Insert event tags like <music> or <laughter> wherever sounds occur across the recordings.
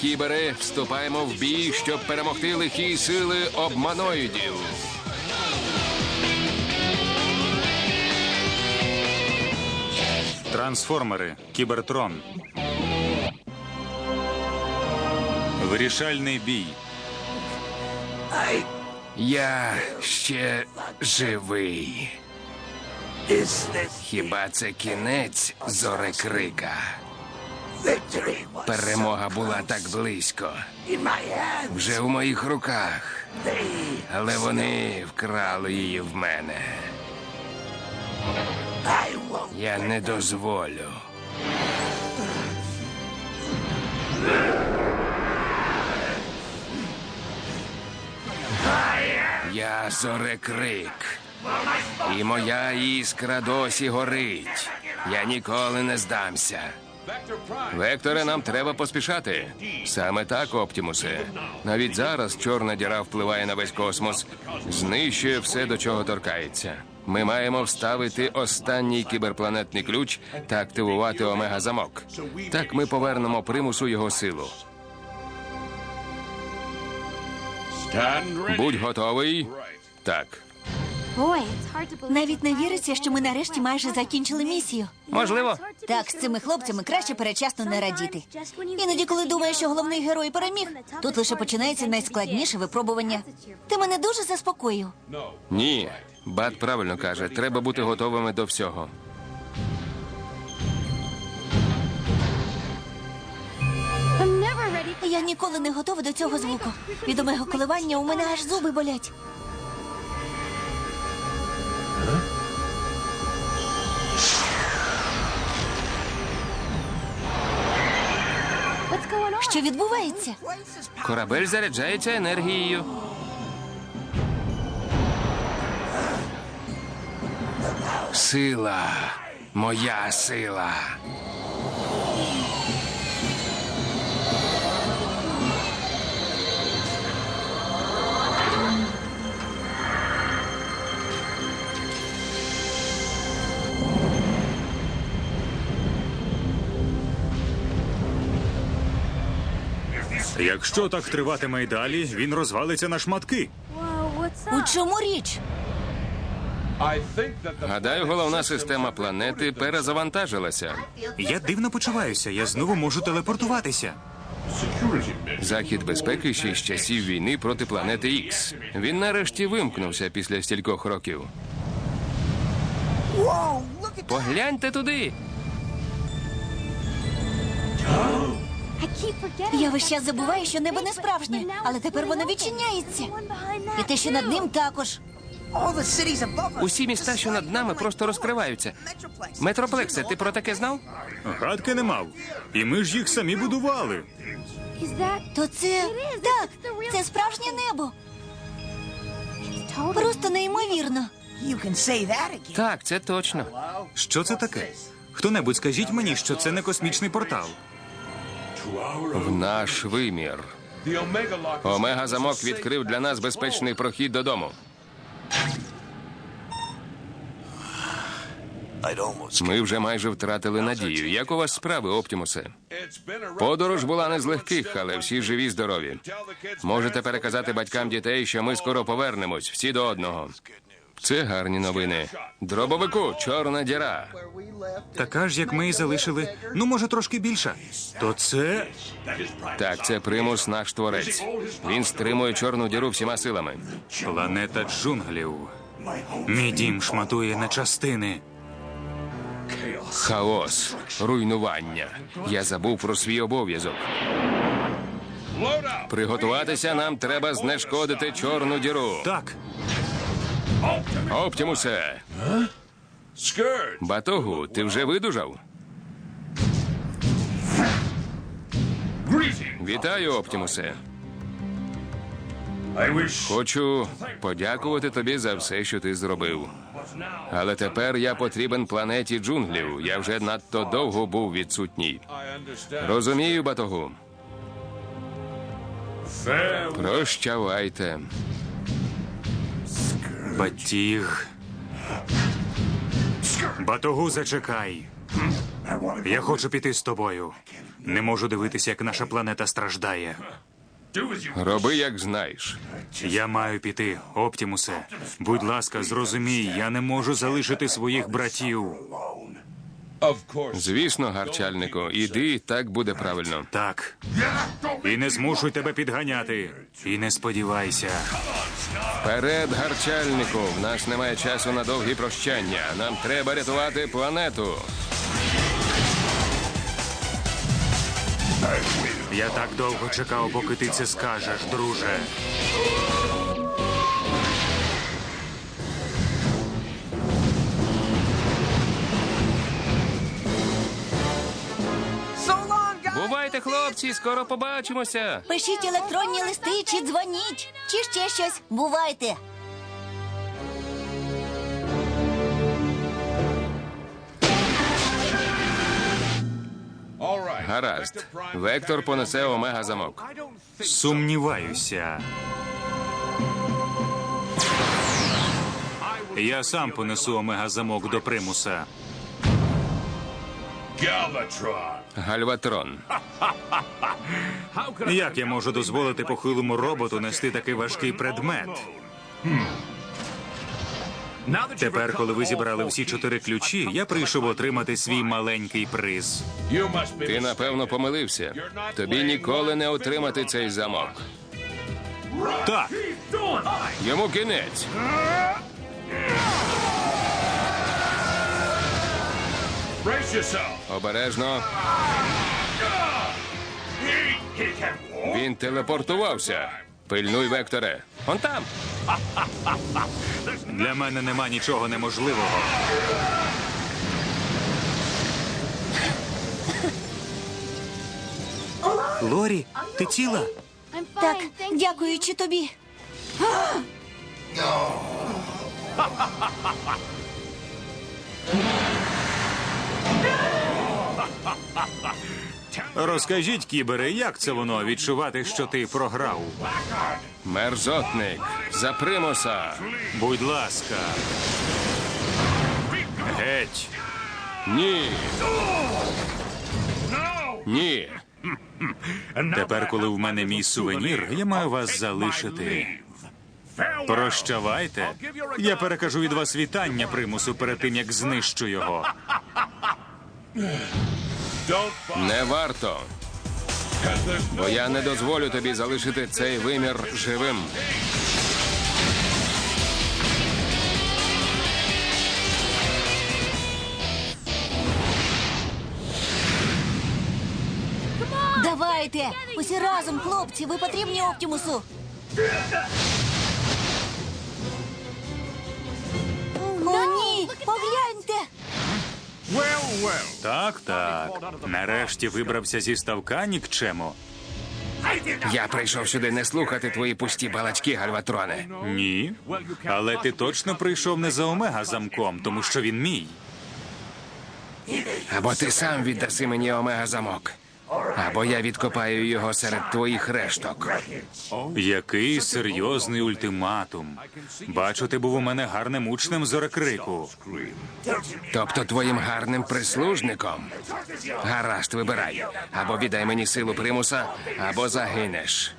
Кібери, вступаємо в бій, щоб перемогти лихі сили обманоїдів. Трансформери. Кібертрон. Вирішальний бій. Я ще живий. Хіба це кінець зорекрика? Перемога була так близько. Вже в моїх руках. Але вони вкрали її в мене. Я не дозволю. Я зорекрик. І моя іскра досі горить. Я ніколи не здамся. Векторе, нам треба поспішати. Саме так, Оптімусе. Навіть зараз чорна діра впливає на весь космос, знищує все, до чого торкається. Ми маємо вставити останній кіберпланетний ключ та активувати омега-замок. Так ми повернемо примусу його силу. Будь готовий. Так. Навіть не віриться, що ми нарешті майже закінчили місію. Можливо. Так, з цими хлопцями краще перечасно не радіти. Іноді, коли думаєш, що головний герой переміг, тут лише починається найскладніше випробування. Ти мене дуже заспокоїв. Ні, Бат правильно каже, треба бути готовими до всього. Я ніколи не готова до цього звуку. Від омега коливання у мене аж зуби болять. Що відбувається? Корабель заряджається енергією. Сила. Моя сила. Якщо так триватиме й далі, він розвалиться на шматки. У чому річ? Гадаю, головна система планети перезавантажилася. Я дивно почуваюся, я знову можу телепортуватися. Захід безпеки ще з часів війни проти планети Ікс. Він нарешті вимкнувся після стількох років. Погляньте туди. Я весь час забуваю, що небо не справжнє, але тепер воно відчиняється. І те, що над ним також. Усі міста, що над нами, просто розкриваються. Метроплексе, ти про таке знав? Гадки не мав. І ми ж їх самі будували. То це так, це справжнє небо. Просто неймовірно. Так, це точно. Що це таке? Хто-небудь скажіть мені, що це не космічний портал. В наш вимір. Омега замок відкрив для нас безпечний прохід додому. Ми вже майже втратили надію. Як у вас справи, Оптімусе? Подорож була не з легких, але всі живі, здорові. Можете переказати батькам дітей, що ми скоро повернемось, всі до одного. Це гарні новини. Дробовику, чорна діра. Така ж, як ми і залишили. Ну, може, трошки більша. То це. Так, це примус наш творець. Він стримує чорну діру всіма силами. Планета джунглів. Мій дім шматує на частини. Хаос, руйнування. Я забув про свій обов'язок. Приготуватися нам треба знешкодити чорну діру. Так, Оптімусе, батогу, ти вже видужав? Вітаю, Оптімусе. Хочу подякувати тобі за все, що ти зробив. Але тепер я потрібен планеті джунглів. Я вже надто довго був відсутній. Розумію, батогу. Прощавайте. Батіг. Батогу, зачекай. Я хочу піти з тобою. Не можу дивитися, як наша планета страждає. Роби, як знаєш. Я маю піти, Оптімусе. Будь ласка, зрозумій, я не можу залишити своїх братів. Звісно, гарчальнику, іди, так буде правильно. Так. І не змушуй тебе підганяти. І не сподівайся. Вперед, гарчальнику! В нас немає часу на довгі прощання. Нам треба рятувати планету. Я так довго чекав, поки ти це скажеш, друже. Бувайте, хлопці, скоро побачимося. Пишіть електронні листи чи дзвоніть, чи ще щось. Бувайте. Гаразд. Вектор понесе омега замок. Сумніваюся. Я сам понесу омега замок до примуса. Гальватрон. Як я можу дозволити похилому роботу нести такий важкий предмет? Тепер, коли ви зібрали всі чотири ключі, я прийшов отримати свій маленький приз. Ти напевно помилився. Тобі ніколи не отримати цей замок. Так, Йому кінець. Обережно. He, he. Він телепортувався. Пильнуй, векторе. Он там. для мене нема нічого неможливого. Лорі, ти ціла? Так, дякуючи тобі. <laughs> Розкажіть, кібере, як це воно відчувати, що ти програв? Мерзотник. За примуса. Будь ласка. Геть. Ні. Ні. Тепер, коли в мене мій сувенір, я маю вас залишити. Прощавайте. Я перекажу від вас вітання примусу перед тим, як знищу його. Не варто. Бо я не дозволю тобі залишити цей вимір живим. Давайте. Усі разом, хлопці, ви потрібні Оптімусу. Так, так. Нарешті вибрався зі ставка нікчемо. Я прийшов сюди не слухати твої пусті балачки, Гальватроне. Ні. Але ти точно прийшов не за омега замком, тому що він мій. Або ти сам віддаси мені омега замок. Або я відкопаю його серед твоїх решток. Який серйозний ультиматум. Бачу, ти був у мене гарним учнем зорокрику. Тобто твоїм гарним прислужником. Гаразд, вибирай. Або віддай мені силу примуса, або загинеш.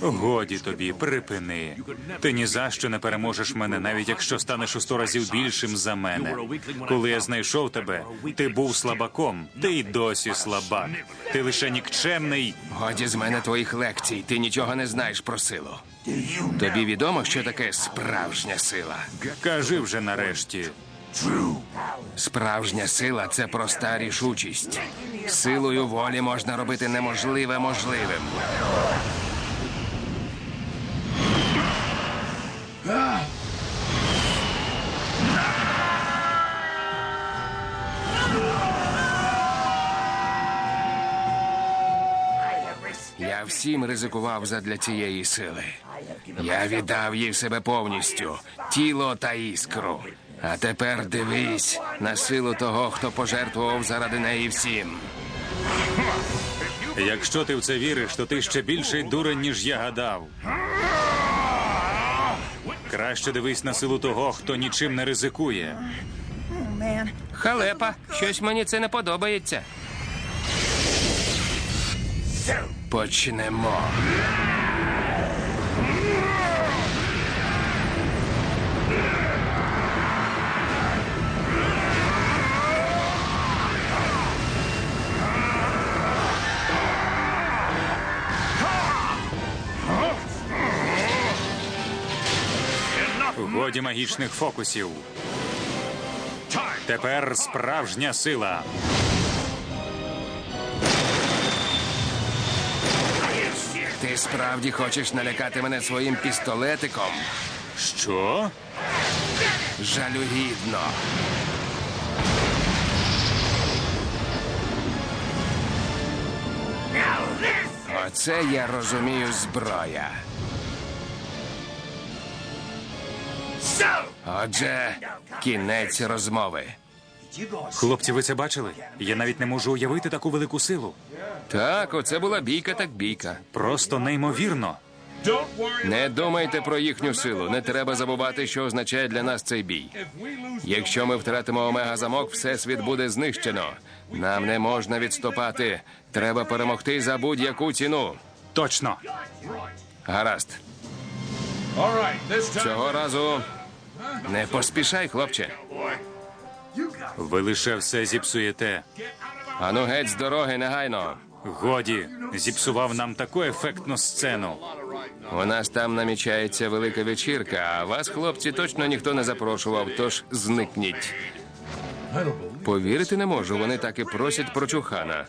Годі тобі, припини. Ти ні за що не переможеш мене, навіть якщо станеш у сто разів більшим за мене. Коли я знайшов тебе, ти був слабаком, ти й досі слабак. Ти лише нікчемний. Годі з мене твоїх лекцій. Ти нічого не знаєш про силу. Тобі відомо, що таке справжня сила. Кажи вже нарешті. Справжня сила це проста рішучість. Силою волі можна робити неможливе можливим. Я всім ризикував задля цієї сили. Я віддав їй себе повністю, тіло та іскру. А тепер дивись на силу того, хто пожертвував заради неї всім. Якщо ти в це віриш, то ти ще більший дурень, ніж я гадав. Краще дивись на силу того, хто нічим не ризикує. Халепа, щось мені це не подобається. Почнемо. Годі магічних фокусів. Тепер справжня сила. Ти справді хочеш налякати мене своїм пістолетиком? Що? Жалюгідно. Оце я розумію зброя. Отже, кінець розмови. Хлопці, ви це бачили? Я навіть не можу уявити таку велику силу. Так, оце була бійка, так бійка. Просто неймовірно. Не думайте про їхню силу. Не треба забувати, що означає для нас цей бій. Якщо ми втратимо омега замок, всесвіт буде знищено. Нам не можна відступати. Треба перемогти за будь-яку ціну. Точно. Гаразд. Цього разу не поспішай, хлопче. Ви лише все зіпсуєте. Ану геть з дороги негайно. Годі, зіпсував нам таку ефектну сцену. У нас там намічається велика вечірка, а вас, хлопці, точно ніхто не запрошував, тож зникніть. Повірити не можу, вони так і просять про чухана.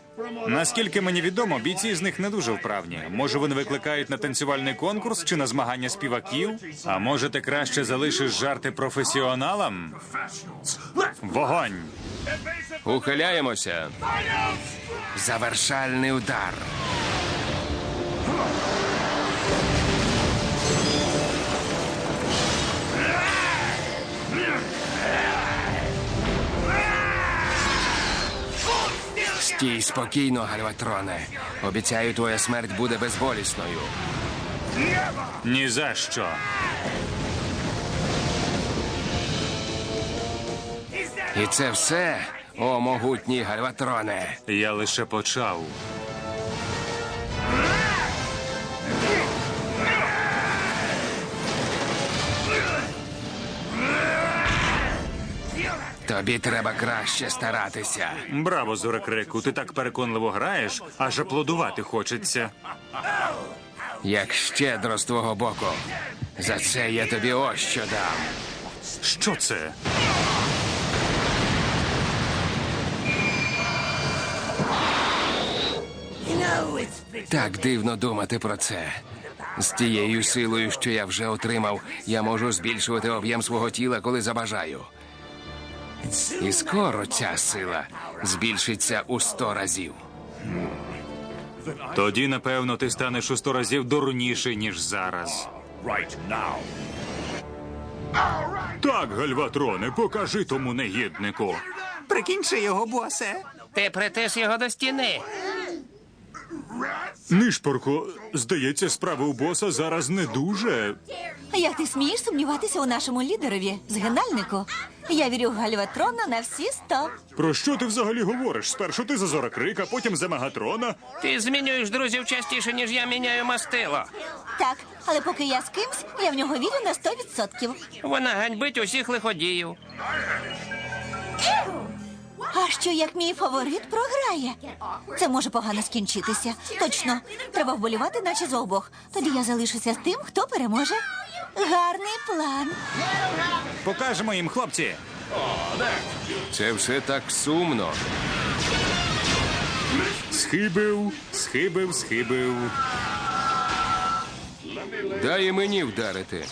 Наскільки мені відомо, бійці з них не дуже вправні. Може, вони викликають на танцювальний конкурс чи на змагання співаків? А може, ти краще залишиш жарти професіоналам? Вогонь! Ухиляємося. Завершальний удар. Стій спокійно, Гальватроне. Обіцяю, твоя смерть буде безболісною. Ні за що. І це все, о могутній Гальватроне. Я лише почав. Тобі треба краще старатися. Браво, Зорекрику, ти так переконливо граєш, аж аплодувати хочеться. Як щедро з твого боку. За це я тобі ось що дам. Що це? Так дивно думати про це. З тією силою, що я вже отримав, я можу збільшувати об'єм свого тіла, коли забажаю. І скоро ця сила збільшиться у сто разів. Тоді, напевно, ти станеш у сто разів дурніший, ніж зараз. Так, Гальватроне, покажи тому негіднику. Прикінчи його, босе. Ти притис його до стіни. Нишпорко, здається, справи у боса зараз не дуже. Як ти смієш сумніватися у нашому лідерові, згинальнику? Я вірю в Гальватрона на всі сто. Про що ти взагалі говориш? Спершу ти за Зоракрика, потім за Мегатрона. Ти змінюєш друзів частіше, ніж я міняю мастило. Так, але поки я з кимсь, я в нього вірю на сто відсотків. Вона ганьбить усіх лиходіїв. А що як мій фаворит програє? Це може погано скінчитися. Точно, треба вболівати, наче за обох. Тоді я залишуся з тим, хто переможе. Гарний план. Покажемо їм, хлопці. Це все так сумно. Схибив, схибив, схибив. Дай і мені вдарити.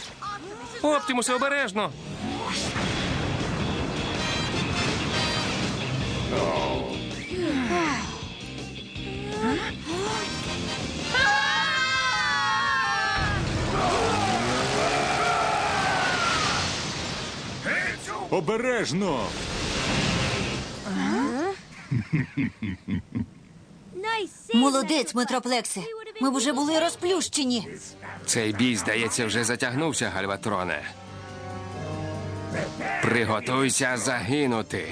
Оптимусе, обережно. Обережно! Молодець, Метроплексе. Ми б уже були розплющені. Цей бій, здається, вже затягнувся, Гальватроне. Приготуйся загинути.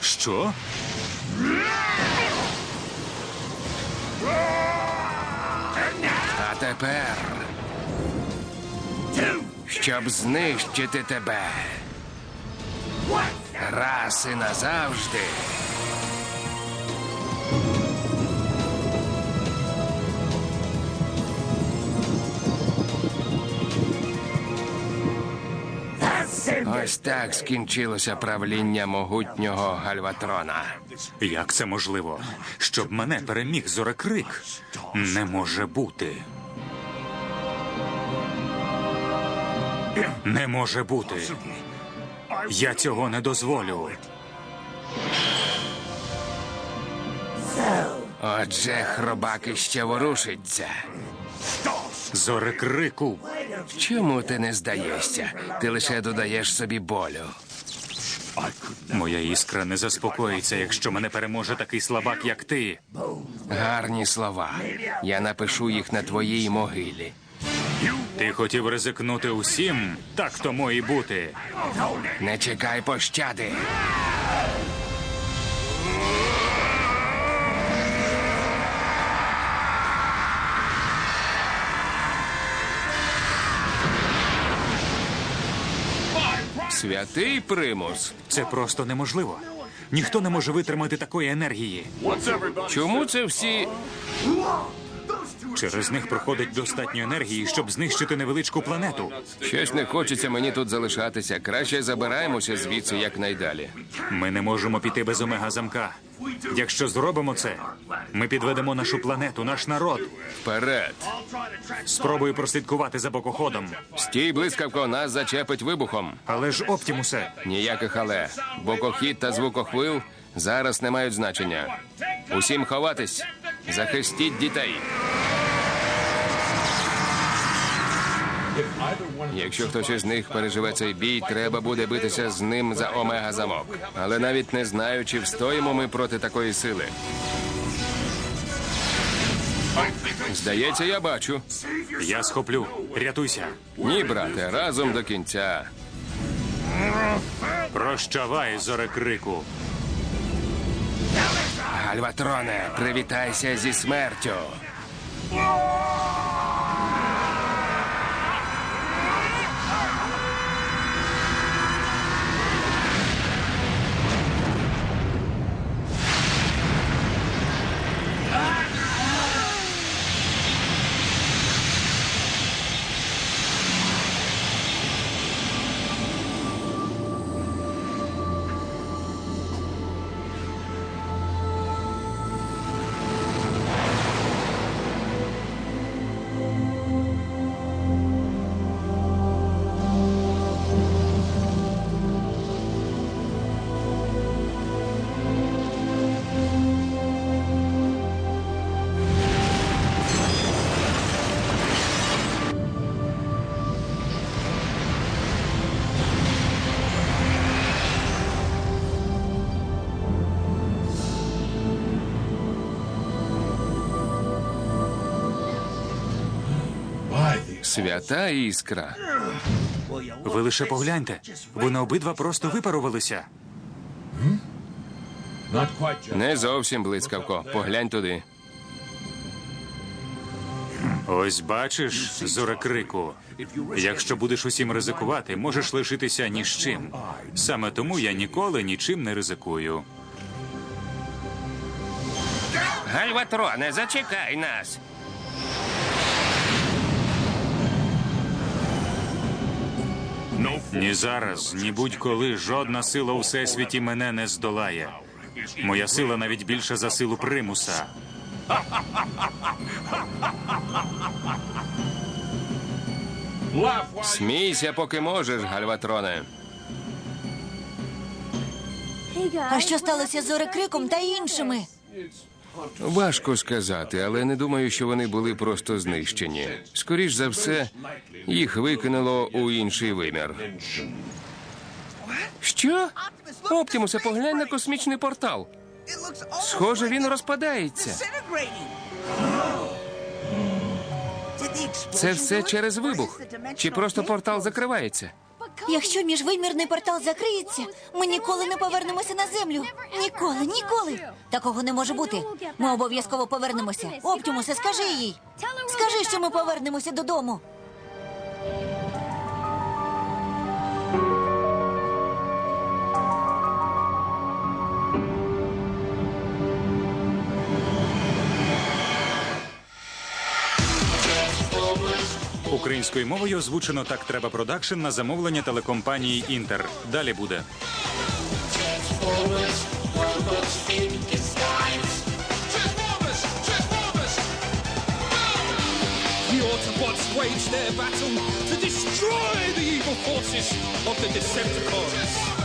Що? А тепер. Щоб знищити тебе. Раз і назавжди. Ось так скінчилося правління могутнього Гальватрона. Як це можливо? Щоб мене переміг зорекрик? Не може бути. Не може бути. Я цього не дозволю. Отже, хробак іще ворушиться. Зорекрику. Чому ти не здаєшся? Ти лише додаєш собі болю. Моя іскра не заспокоїться, якщо мене переможе такий слабак, як ти. Гарні слова. Я напишу їх на твоїй могилі. Ти хотів ризикнути усім? Так тому і бути. Не чекай пощади. Святий примус. Це просто неможливо. Ніхто не може витримати такої енергії. Чому це всі. Через них проходить достатньо енергії, щоб знищити невеличку планету. Щось не хочеться мені тут залишатися. Краще забираємося звідси якнайдалі. Ми не можемо піти без омега замка. Якщо зробимо це, ми підведемо нашу планету, наш народ. Вперед! Спробую прослідкувати за бокоходом. Стій, блискавко, нас зачепить вибухом. Але ж Оптімусе, Ніяких але. Бокохід та звукохвил зараз не мають значення. Усім ховатись. Захистіть дітей. Якщо хтось із них переживе цей бій, треба буде битися з ним за омега замок. Але навіть не знаю, чи встоїмо ми проти такої сили. Здається, я бачу. я схоплю. Рятуйся. Ні, брате, разом до кінця. Прощавай, зорекрику. Гальватроне, привітайся зі смертю. Свята іскра. Ви лише погляньте. Вони обидва просто випарувалися. Не зовсім блискавко. Поглянь туди. Ось бачиш, зорекрику. Якщо будеш усім ризикувати, можеш лишитися ні з чим. Саме тому я ніколи нічим не ризикую. Гальватроне, зачекай нас. Ні зараз, ні будь-коли жодна сила у всесвіті мене не здолає. Моя сила навіть більша за силу примуса. Смійся, поки можеш, Гальватроне. А що сталося з Зорекриком та іншими? Важко сказати, але не думаю, що вони були просто знищені. Скоріш за все, їх викинуло у інший вимір. Що? Оптімусе, поглянь на космічний портал. Схоже, він розпадається. Це все через вибух. Чи просто портал закривається? Якщо міжвимірний портал закриється, ми ніколи не повернемося на землю. Ніколи, ніколи. Такого не може бути. Ми обов'язково повернемося. Оптімусе, скажи їй. Скажи, що ми повернемося додому. Українською мовою озвучено так треба продакшн на замовлення телекомпанії Інтер. Далі буде. Wage their battle to destroy the evil forces of the Decepticons.